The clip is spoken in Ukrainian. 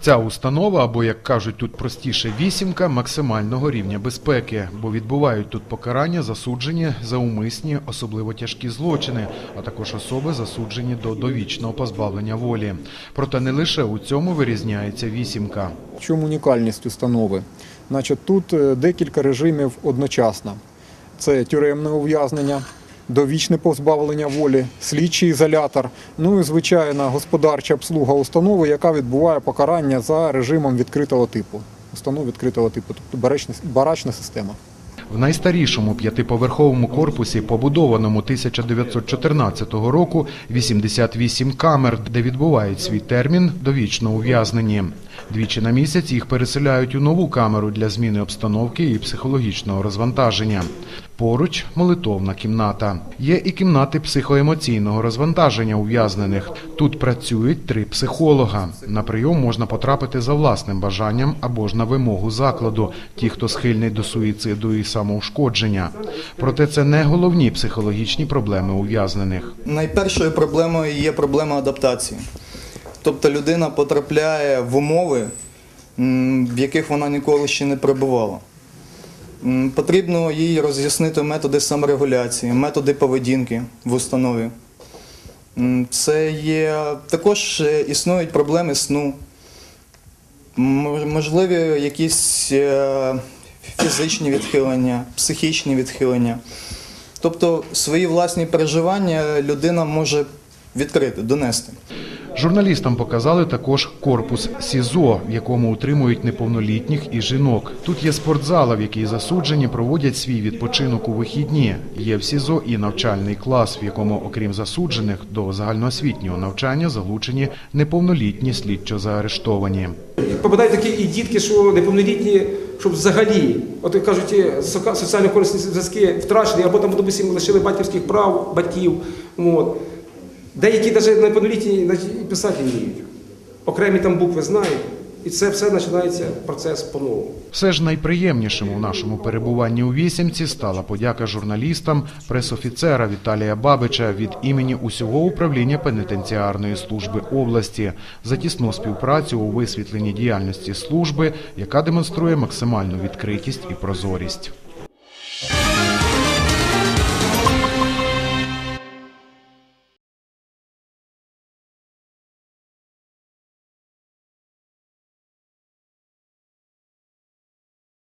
Ця установа, або як кажуть тут простіше, вісімка максимального рівня безпеки, бо відбувають тут покарання засуджені за умисні, особливо тяжкі злочини, а також особи засуджені до довічного позбавлення волі. Проте не лише у цьому вирізняється вісімка. В чому унікальність установи? Значить, тут е, декілька режимів одночасно. Це тюремне ув'язнення, довічне позбавлення волі, слідчий ізолятор, ну і звичайна господарча обслуга установи, яка відбуває покарання за режимом відкритого типу. Установ відкритого типу, тобто барачна система. В найстарішому п'ятиповерховому корпусі, побудованому 1914 року, 88 камер, де відбувають свій термін довічно ув'язнені. Двічі на місяць їх переселяють у нову камеру для зміни обстановки і психологічного розвантаження. Поруч молитовна кімната. Є і кімнати психоемоційного розвантаження ув'язнених. Тут працюють три психолога. На прийом можна потрапити за власним бажанням або ж на вимогу закладу, ті, хто схильний до суїциду і самоушкодження. Проте це не головні психологічні проблеми ув'язнених. Найпершою проблемою є проблема адаптації. Тобто людина потрапляє в умови, в яких вона ніколи ще не перебувала. Потрібно їй роз'яснити методи саморегуляції, методи поведінки в установі. Це є також е, існують проблеми сну, можливі якісь е, фізичні відхилення, психічні відхилення. Тобто свої власні переживання людина може відкрити, донести. Журналістам показали також корпус СІЗО, в якому утримують неповнолітніх і жінок. Тут є спортзала, в якій засуджені проводять свій відпочинок у вихідні. Є в СІЗО і навчальний клас, в якому, окрім засуджених, до загальноосвітнього навчання залучені неповнолітні слідчо заарештовані. Попадають такі і дітки, що неповнолітні, щоб взагалі, от кажуть, соціально корисні зв'язки втрачені, або там, допустимо, лишили батьківських прав батьків. От. Деякі навіть неповнолітні писати не вміють. Окремі там букви знають. І це все починається процес по-новому. Все ж найприємнішим у нашому перебуванні у вісімці стала подяка журналістам пресофіцера Віталія Бабича від імені усього управління пенітенціарної служби області за тісну співпрацю у висвітленні діяльності служби, яка демонструє максимальну відкритість і прозорість.